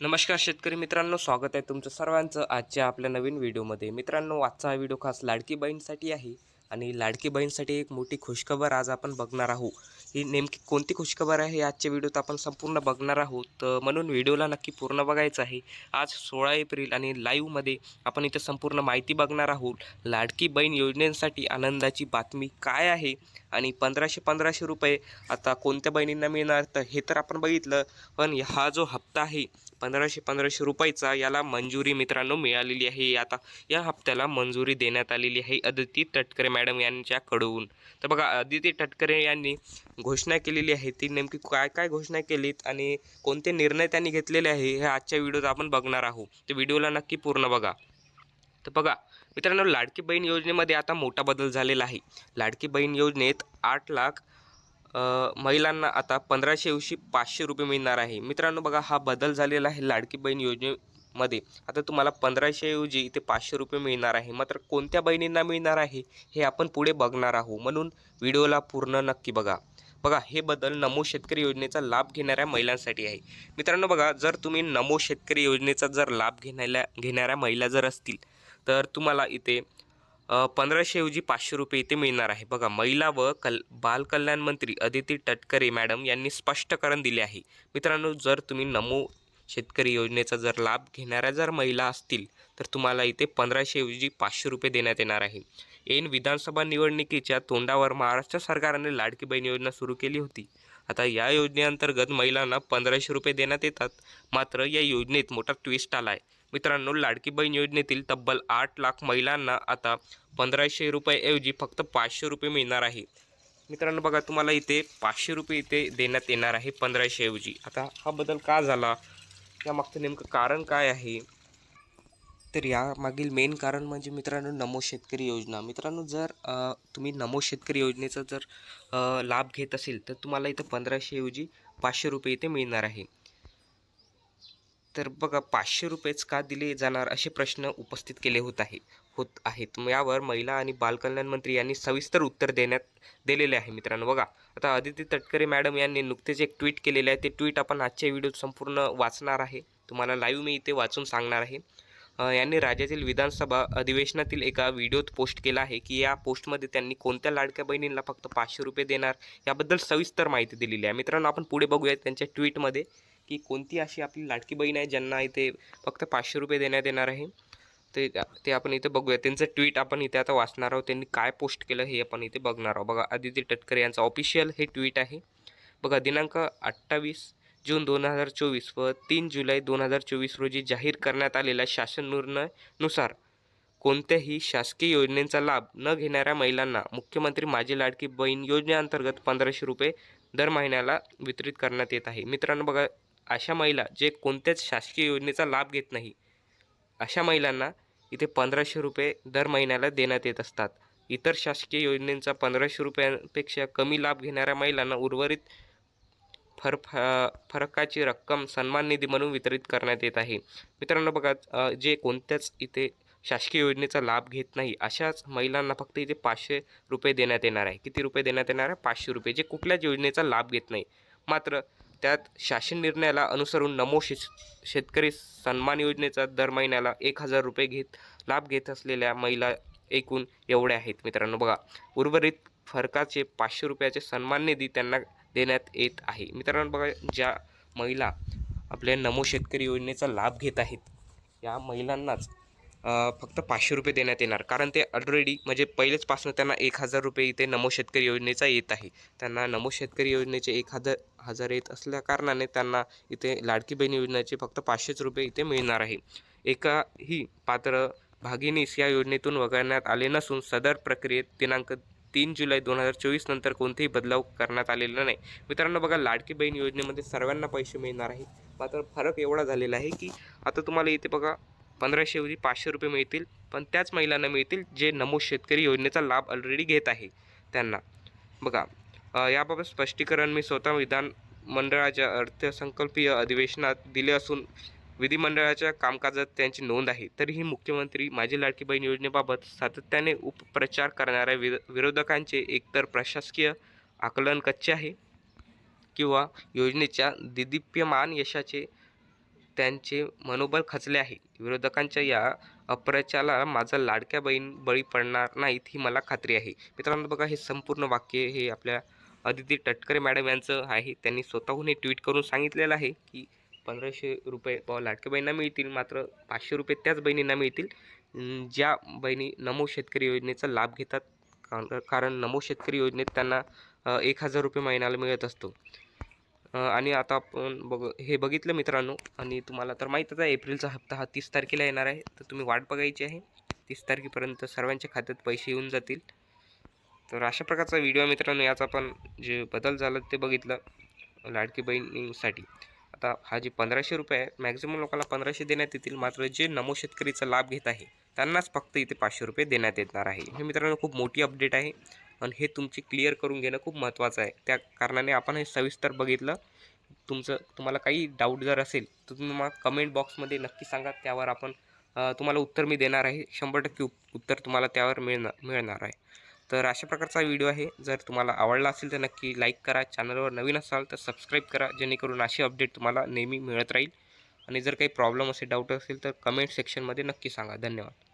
नमस्कार शेतकरी मित्रांनो स्वागत आहे तुमचं सर्वांचं आजच्या आपल्या नवीन व्हिडिओमध्ये. मित्रांनो आजचा हा व्हिडिओ खास लाडकी बहीणसाठी आहे आणि लाडकी बहीणसाठी एक मोठी खुशखबर आज आपण बघणार आहोत. ही नेमकी कोणती खुशखबर आहे आजच्या व्हिडिओत आपण संपूर्ण बघणार आहोत. तर म्हणून व्हिडिओला नक्की पूर्ण बघायचं आहे. आज सोळा एप्रिल आणि लाईव्हमध्ये आपण इथं संपूर्ण माहिती बघणार आहोत. लाडकी बहीण योजनेसाठी आनंदाची बातमी काय आहे आणि पंधराशे पंधराशे रुपये आता कोणत्या बहिणींना मिळणार? तर हे तर आपण बघितलं पण हा जो हप्ता आहे पंधराशे पंधराशे रुपयाचा याला मंजुरी मित्रांनो मिळालेली आहे. आता या हप्त्याला मंजुरी देण्यात आलेली आहे अदिती तटकरे मॅडम यांच्याकडून. तर बघा अदिती तटकरे यांनी घोषणा केलेली आहे. ती नेमकी काय काय घोषणा केलीत आणि कोणते निर्णय त्यांनी घेतलेले आहे हे आजच्या व्हिडिओत आपण बघणार आहोत. तर व्हिडिओला नक्की पूर्ण बघा. तर बघा मित्रांनो लाडकी बहीण योजनेमध्ये आता मोठा बदल झालेला आहे. लाडकी बहीण योजनेत आठ लाख महिलांना आता पंधराशे ऐवशी पाचशे रुपये मिळणार आहे. मित्रांनो बघा हा बदल झालेला आहे लाडकी बहीण योजनेमध्ये. आता तुम्हाला पंधराशे ऐवजी इथे पाचशे रुपये मिळणार आहे. मात्र कोणत्या बहिणींना मिळणार आहे हे आपण पुढे बघणार आहोत. म्हणून व्हिडिओला पूर्ण नक्की बघा. बघा हे बदल नमो शेतकरी योजनेचा लाभ घेणाऱ्या महिलांसाठी आहे. मित्रांनो बघा जर तुम्ही नमो शेतकरी योजनेचा जर लाभ घेण्याला घेणाऱ्या महिला जर असतील तर तुम्हाला इथे पंधराशे ऐवजी पाचशे रुपये इथे मिळणार आहे. बघा महिला व कल बालकल्याण मंत्री अदिती तटकरे मॅडम यांनी स्पष्टकरण दिले आहे. मित्रांनो जर तुम्ही नमो शेतकरी योजनेचा जर लाभ घेणाऱ्या जर महिला असतील तर तुम्हाला इथे पंधराशे ऐवजी पाचशे रुपये देण्यात येणार आहे. ऐन विधानसभा निवडणुकीच्या तोंडावर महाराष्ट्र सरकारने लाडकी बहीण योजना सुरू केली होती. आता या योजनेअंतर्गत महिलांना पंधराशे रुपये देण्यात येतात. मात्र या योजनेत मोठा ट्विस्ट आला आहे मित्रांनो लाडकी बहीण योजनेतील तब्बल आठ लाख महिलांना आता पंधराशे रुपयेऐवजी फक्त पाचशे रुपये मिळणार आहे. मित्रांनो बघा तुम्हाला इथे पाचशे रुपये इथे देण्यात येणार आहे पंधराशेऐवजी आता हा बदल का झाला? यामागचं नेमकं कारण काय आहे? तर यामागील मेन कारण म्हणजे मित्रांनो नमो शेतकरी योजना. मित्रांनो जर तुम्ही नमो शेतकरी योजनेचा जर लाभ घेत असेल तर तुम्हाला इथं पंधराशेऐवजी पाचशे रुपये इथे मिळणार आहे. तर बघा पाचशे रुपयेच का दिले जाणार असे प्रश्न उपस्थित केले होत आहे होत आहेत. यावर महिला आणि बालकल्याण मंत्री यांनी सविस्तर उत्तर देण्यात दिलेले आहे मित्रांनो. बघा आता अदिती तटकरे मॅडम यांनी नुकतेच एक ट्विट केलेले आहे. ते ट्विट आपण आजच्या व्हिडिओत संपूर्ण वाचणार आहे. तुम्हाला लाईव्ह मी इथे वाचून सांगणार आहे. यांनी राज्यातील विधानसभा अधिवेशनातील एका व्हिडिओत पोस्ट केला आहे की या पोस्टमध्ये त्यांनी कोणत्या लाडक्या बहिणींना फक्त पाचशे रुपये देणार याबद्दल सविस्तर माहिती दिलेली आहे. मित्रांनो आपण पुढे बघूयात त्यांच्या ट्विटमध्ये. की कोणती अशी आपली लाडकी बहीण आहे ज्यांना इथे फक्त पाचशे रुपये देण्यात येणार आहे? ते ते आपण इथे बघूया. त्यांचं ट्विट आपण इथे आता वाचणार आहोत. त्यांनी काय पोस्ट केलं हे आपण इथे बघणार आहोत. बघा आदिती टटकरे यांचं ऑफिशियल हे ट्विट आहे. बघा दिनांक अठ्ठावीस जून दोन हजार चोवीस व तीन जुलै दोन हजार चोवीस रोजी जाहीर करण्यात आलेल्या शासन निर्णयानुसार कोणत्याही शासकीय योजनेचा लाभ न घेणाऱ्या महिलांना मुख्यमंत्री माझी लाडकी बहीण योजनेअंतर्गत पंधराशे रुपये दर महिन्याला वितरित करण्यात येत आहे. मित्रांनो बघा अशा महिला जे कोणत्याच शासकीय योजनेचा लाभ घेत नाही अशा महिलांना इथे पंधराशे रुपये दर महिन्याला देण्यात येत असतात. इतर शासकीय योजनेचा पंधराशे रुपयांपेक्षा कमी लाभ घेणाऱ्या महिलांना उर्वरित फर फ- फरकाची रक्कम सन्मान निधी म्हणून वितरित करण्यात येत आहे. मित्रांनो बघा जे कोणत्याच इथे शासकीय योजनेचा लाभ घेत नाही अशाच महिलांना फक्त इथे पाचशे रुपये देण्यात येणार आहे. किती रुपये देण्यात येणार आहे? पाचशे रुपये. जे कुठल्याच योजनेचा लाभ घेत नाही. मात्र त्यात शासन निर्णयाला अनुसरून नमो शे शेतकरी सन्मान योजनेचा दर महिन्याला एक हजार रुपये घेत लाभ घेत असलेल्या महिला एकूण एवढ्या आहेत. मित्रांनो बघा उर्वरित फरकाचे पाचशे रुपयाचे सन्मान निधी त्यांना देण्यात येत आहे. मित्रांनो बघा ज्या महिला आपल्या नमो शेतकरी योजनेचा लाभ घेत आहेत या महिलांनाच फक्त पाचशे रुपये देण्यात येणार. कारण ते ऑलरेडी म्हणजे पहिलेचपासून त्यांना एक हजार रुपये इथे नमो शेतकरी योजनेचा येत आहे. त्यांना नमो शेतकरी योजनेचे एक हजार हजार येत असल्या कारणाने त्यांना इथे लाडकी बहीण योजनेचे फक्त पाचशेच रुपये इथे मिळणार आहे. एकाही पात्र भागिनीस या योजनेतून वगळण्यात आले नसून सदर प्रक्रियेत दिनांक तीन जुलै दोन हजार चोवीस नंतर कोणतेही बदलाव करण्यात आलेला नाही. मित्रांनो बघा लाडकी बहीण योजनेमध्ये सर्वांना पैसे मिळणार आहे. मात्र फरक एवढा झालेला आहे की आता तुम्हाला इथे बघा पंधराशे ऐवजी पाचशे रुपये मिळतील पण त्याच महिलांना मिळतील जे नमो शेतकरी योजनेचा लाभ ऑलरेडी घेत आहे त्यांना. बघा याबाबत स्पष्टीकरण मी स्वतः विधान मंडळाच्या अर्थसंकल्पीय अधिवेशनात दिले असून विधिमंडळाच्या कामकाजात त्यांची नोंद आहे. तरीही मुख्यमंत्री माझी लाडकी बहीण योजनेबाबत सातत्याने उपप्रचार करणाऱ्या विर विरोधकांचे एकतर प्रशासकीय आकलन कच्चे आहे किंवा योजनेच्या दिदीप्यमान यशाचे त्यांचे मनोबल खचले आहे. विरोधकांच्या या अप्रचाराला माझा लाडक्या बहीण बळी पडणार नाहीत ही मला खात्री आहे. मित्रांनो बघा हे संपूर्ण वाक्य हे आपल्या अदिती टटकरे मॅडम यांचं आहे. त्यांनी स्वतःहून हे ट्विट करून सांगितलेलं आहे की पंधराशे रुपये लाडक्या बहिणींना मिळतील मात्र पाचशे रुपये त्याच बहिणींना मिळतील ज्या बहिणी नमो शेतकरी योजनेचा लाभ घेतात. कारण- कारण नमो शेतकरी योजनेत त्यांना एक हजार रुपये महिन्याला मिळत असतो. आणि आता आपण बघ हे बघितलं मित्रांनो आणि तुम्हाला तर माहीतच आहे एप्रिलचा हप्ता हा तीस तारखेला येणार आहे. तर तुम्ही वाट बघायची आहे. तीस तारखेपर्यंत सर्वांच्या खात्यात पैसे येऊन जातील. तर अशा प्रकारचा व्हिडिओ मित्रांनो. याचा पण जे बदल झाला ते बघितलं लाडकी बहिणींसाठी. आता हा जे पंधराशे रुपये आहे मॅक्झिमम लोकांना पंधराशे देण्यात येतील. मात्र जे नमो शेतकरीचा लाभ घेत आहे त्यांनाच फक्त इथे पाचशे रुपये देण्यात येणार आहे. हे मित्रांनो खूप मोठी अपडेट आहे. आणि हे तुमची क्लिअर करून घेणं खूप महत्त्वाचं आहे. त्या कारणाने आपण हे सविस्तर बघितलं. तुमचं तुम्हाला काही डाऊट जर असेल तर तुम्ही मग कमेंट बॉक्समध्ये नक्की सांगा. त्यावर आपण तुम्हाला उत्तर मी देणार आहे. शंभर टक्के उप- उत्तर तुम्हाला त्यावर मिळणार मिळणार आहे. तर अशा प्रकारचा व्हिडिओ आहे. जर तुम्हाला आवडला असेल तर नक्की लाईक करा. चॅनलवर नवीन असाल तर सबस्क्राईब करा. जेणेकरून असे अपडेट तुम्हाला नेहमी मिळत राहील. आणि जर काही प्रॉब्लेम असेल डाऊट असेल तर कमेंट सेक्शनमध्ये नक्की सांगा. धन्यवाद.